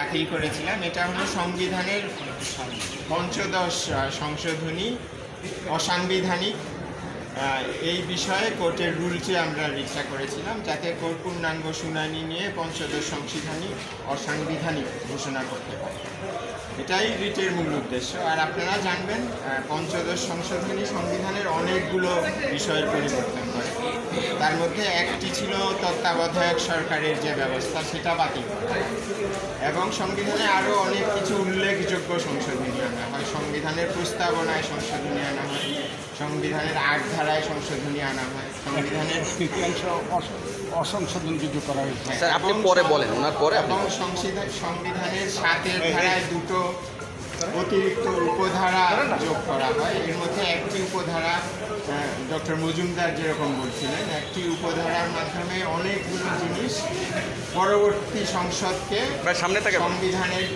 দাখিল করেছিলাম। এটা হলো সংবিধানের পঞ্চদশ সংশোধনী, অসাংবিধানিক। এই বিষয়ে কোর্টের রুলসে আমরা রিক্সা করেছিলাম, যাতে কোর্ট পূর্ণাঙ্গ শুনানি নিয়ে পঞ্চদশ সংশোধনী, অসাংবিধানিক ঘোষণা করতে পারে। এটাই রিটের মূল উদ্দেশ্য। আর আপনারা জানবেন পঞ্চদশ সংশোধনী সংবিধানের অনেকগুলো বিষয় পরিবর্তন করে তার মধ্যে একটি ছিল তত্ত্বাবধায়ক সরকারের যে ব্যবস্থা সেটা বাতিল করা। এবং সংবিধানে আরও অনেক কিছু উল্লেখযোগ্য সংশোধনী আনা হয়। সংবিধানের প্রস্তাবনায় সংশোধনী আনা হয় সংবিধানের আট ধারায় সংশোধনী আনা হয় সংবিধানের তৃতীয়াংশ অস- অসংশোধনযোগ্য করা হয়েছে। আপনি পরে বলেন ওনার পরে এবং সংবিধানের সাতের ধারায় দুটো অতিরিক্ত উপধারা যোগ করা হয় এর মধ্যে একটি উপধারা ডক্টর মজুমদার যেরকম বলছিলেন একটি উপধারার মাধ্যমে অনেকগুলো জিনিস পরবর্তী সংসদকে সামনে থেকে। সংবিধানের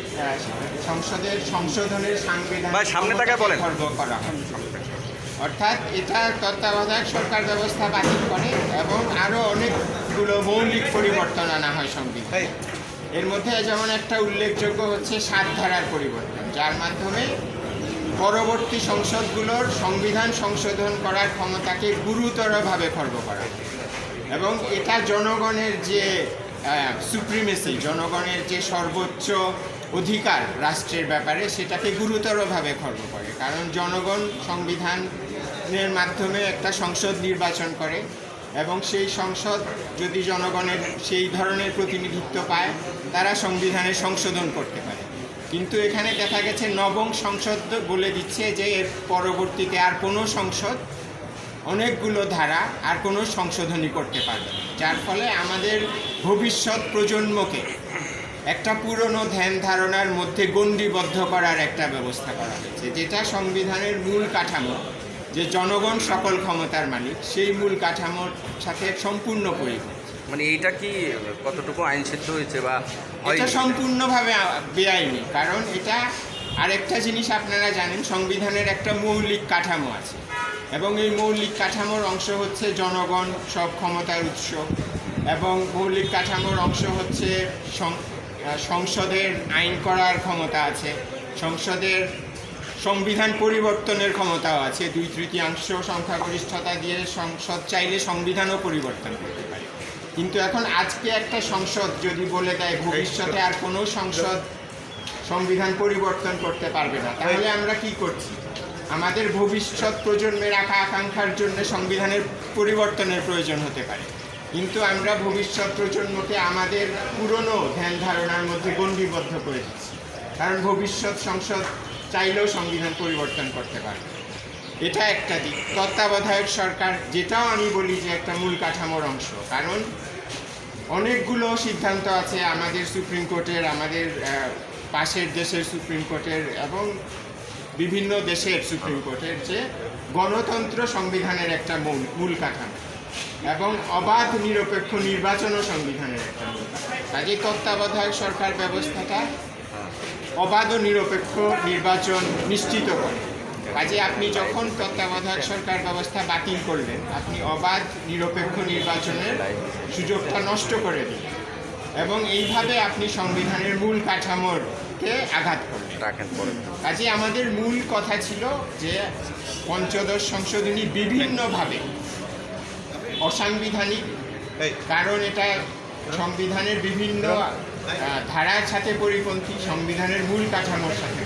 সংসদের সংশোধনের সাংবিধান ভাই, সামনে থেকে বলেন। করা হয় অর্থাৎ এটা তত্ত্বাবধায়ক সরকার ব্যবস্থা বাতিল করে এবং আরও অনেকগুলো মৌলিক পরিবর্তন আনা হয় সংবিধান এর মধ্যে যেমন একটা উল্লেখযোগ্য হচ্ছে সাত ধারার পরিবর্তন, যার মাধ্যমে পরবর্তী সংসদগুলোর সংবিধান সংশোধন করার ক্ষমতাকে গুরুতরভাবে খর্ব করা এবং এটা জনগণের যে সুপ্রিমেসি জনগণের যে সর্বোচ্চ অধিকার রাষ্ট্রের ব্যাপারে সেটাকে গুরুতরভাবে খর্ব করে। কারণ জনগণ সংবিধানের মাধ্যমে একটা সংসদ নির্বাচন করে এবং সেই সংসদ যদি জনগণের সেই ধরনের প্রতিনিধিত্ব পায়, তারা সংবিধানে সংশোধন করতে পারে। কিন্তু এখানে দেখা গেছে নবম সংসদ বলে দিচ্ছে যে এর পরবর্তীতে আর কোনো সংসদ অনেকগুলো ধারা আর কোনো সংশোধনী করতে পারবে যার ফলে আমাদের ভবিষ্যৎ প্রজন্মকে একটা পুরনো ধ্যান ধারণার মধ্যে গণ্ডিবদ্ধ করার একটা ব্যবস্থা করা হয়েছে, যেটা সংবিধানের মূল কাঠামো। যে জনগণ সকল ক্ষমতার মালিক সেই মূল কাঠামোর সাথে সম্পূর্ণ পরিপূর্ণ মানে এইটা কি কতটুকু আইন সিদ্ধ হয়েছে বা এটা সম্পূর্ণভাবে বেআইনি কারণ এটা আরেকটা জিনিস আপনারা জানেন সংবিধানের একটা মৌলিক কাঠামো আছে। এবং এই মৌলিক কাঠামোর অংশ হচ্ছে জনগণ সব ক্ষমতার উৎস। এবং মৌলিক কাঠামোর অংশ হচ্ছে সংসদের আইন করার ক্ষমতা আছে। সংসদের সংবিধান পরিবর্তনের ক্ষমতাও আছে। দুই তৃতীয়াংশ সংখ্যাগরিষ্ঠতা দিয়ে সংসদ চাইলে সংবিধানও পরিবর্তন করতে পারে। কিন্তু এখন আজকে একটা সংসদ যদি বলে দেয়, ভবিষ্যতে আর কোনো সংসদ সংবিধান পরিবর্তন করতে পারবে না, তাহলে আমরা কি করছি? আমাদের ভবিষ্যৎ প্রজন্মের আকা আকাঙ্ক্ষার জন্য সংবিধানের পরিবর্তনের প্রয়োজন হতে পারে। কিন্তু আমরা ভবিষ্যৎ প্রজন্মকে আমাদের পুরনো ধ্যান ধারণার মধ্যে গণ্ডিবদ্ধ করে দিচ্ছি। কারণ ভবিষ্যৎ সংসদ চাইলেও সংবিধান পরিবর্তন করতে পারবে এটা একটা দিক। তত্ত্বাবধায়ক সরকার, যেটাও আমি বলি যে একটা মূল কাঠামোর অংশ। কারণ অনেকগুলো সিদ্ধান্ত আছে আমাদের সুপ্রিম কোর্টের, আমাদের পাশের দেশের সুপ্রিম কোর্টের এবং বিভিন্ন দেশের সুপ্রিম কোর্টের যে গণতন্ত্র সংবিধানের একটা মূল মূল কাঠামো এবং অবাধ, নিরপেক্ষ নির্বাচনও সংবিধানের একটা মূল কাজে তত্ত্বাবধায়ক সরকার ব্যবস্থাটা অবাধ ও নিরপেক্ষ নির্বাচন নিশ্চিত করে। কাজে আপনি যখন তত্ত্বাবধায়ক সরকার ব্যবস্থা বাতিল করলেন আপনি অবাধ নিরপেক্ষ নির্বাচনের সুযোগটা নষ্ট করে দিলেন এবং এইভাবে আপনি সংবিধানের মূল কাঠামোরকে আঘাত করলেন। কাজে আমাদের মূল কথা ছিল যে পঞ্চদশ সংশোধনী বিভিন্নভাবে অসাংবিধানিক কারণ এটা সংবিধানের বিভিন্ন ধারার সাথে পরিপন্থী সংবিধানের মূল কাঠামোর সাথে।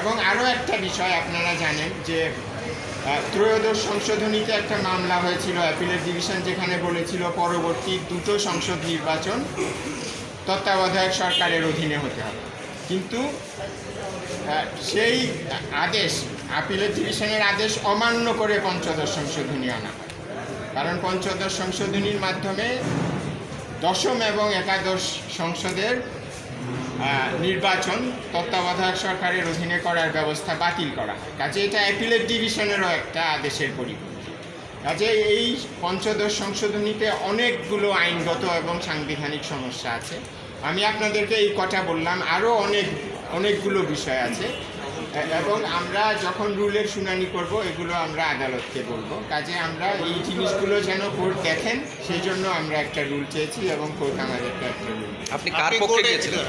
এবং আরও একটা বিষয় আপনারা জানেন যে ত্রয়োদশ সংশোধনীতে একটা মামলা হয়েছিল অ্যাপিলেট ডিভিশন যেখানে বলেছিল পরবর্তী দুটো সংসদ নির্বাচন তত্ত্বাবধায়ক সরকারের অধীনে হতে হবে কিন্তু সেই আদেশ আপিলের ডিভিশনের আদেশ অমান্য করে পঞ্চদশ সংশোধনী আনা কারণ পঞ্চদশ সংশোধনীর মাধ্যমে দশম এবং একাদশ সংসদের নির্বাচন তত্ত্বাবধায়ক সরকারের অধীনে করার ব্যবস্থা বাতিল করা হয়। কাজে এটা অ্যাপিলেট ডিভিশনেরও একটা আদেশের পরিপন্থী। কাজে এই পঞ্চদশ সংশোধনীতে অনেকগুলো আইনগত এবং সাংবিধানিক সমস্যা আছে। আমি আপনাদেরকে এই কথা বললাম। আরও অনেক, অনেকগুলো বিষয় আছে। এবং আমরা যখন রুলের শুনানি করব এগুলো আমরা আদালতকে বলব। কাজে আমরা এই জিনিসগুলো যেন কোর্ট দেখেন সেই জন্য আমরা একটা রুল চেয়েছি এবং কোর্ট আমাদেরকে একটা রুল আপনি কার পক্ষে গিয়েছিলেন?